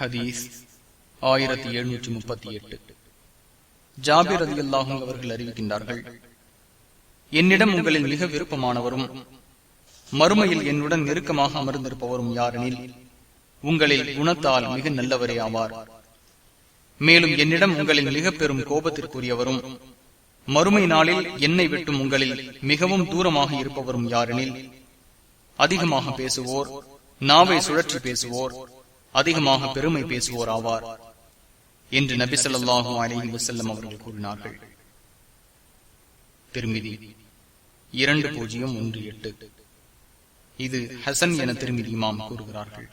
ஹதீஸ் ஆயிரத்தி எழுநூற்றி முப்பத்தி எட்டு. ஜாபிர் அதி அல்லாஹும் அவர்கள் அறிவிக்கின்றார்கள் என்னிடம் உங்களில் மிக விருப்பமானவரும் மறுமையில் என்னுடன் நெருக்கமாக அமர்ந்திருப்பவரும் யாரெனில் உங்களில் குணத்தால் மிக நல்லவரே ஆவார். மேலும் என்னிடம் உங்களின் மிக பெரும் கோபத்திற்குரியவரும் மறுமை நாளில் என்னை விட்டும் உங்களில் மிகவும் தூரமாக இருப்பவரும் யாரெனில் அதிகமாக பேசுவோர் நாவை சுழற்றி பேசுவோர் அதிகமாக பெருமை பேசுவோர் ஆவார் என்று நபி சொல்லாஹு அலி வசல்லம் அவர்கள் கூறினார்கள். திருமிதி இரண்டு பூஜ்ஜியம் ஒன்று எட்டு. இது ஹசன் என திருமிதி இமாம் கூறுகிறார்கள்.